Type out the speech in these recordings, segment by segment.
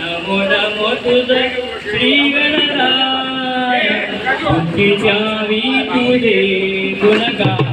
नमो नमो तुझ श्री गणराया तुझे गुणगान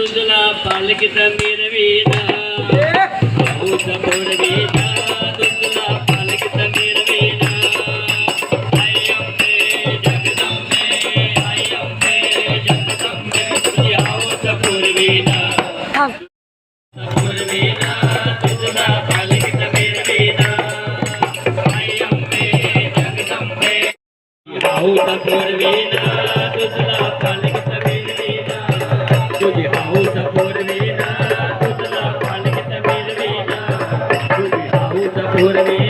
దుర్దులా పాలకిత మీద వీణ భూత మూడు వీణ దుర్దులా పాలకిత మీద వీణ పూర్వీనా దుర్దులా పాలకిత पूर्णे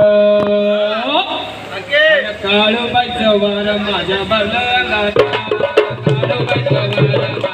la la la la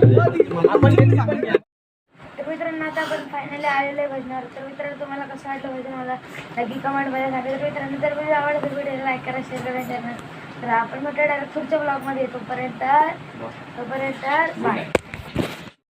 तर मित्रांनो आता आपण फायनली आलेले आहे भजनावर तर मित्रांनो तुम्हाला कसं वाटलं भजन मला नक्की कमेंटमध्ये सांगा तर मित्रांनो जर व्हिडिओ आवडला तर व्हिडिओला लाईक करा शेअर करा तर आपण म्हटलं डायरेक्ट पुढच्या ब्लॉग येतो पर्यंत तोपर्यंत बाय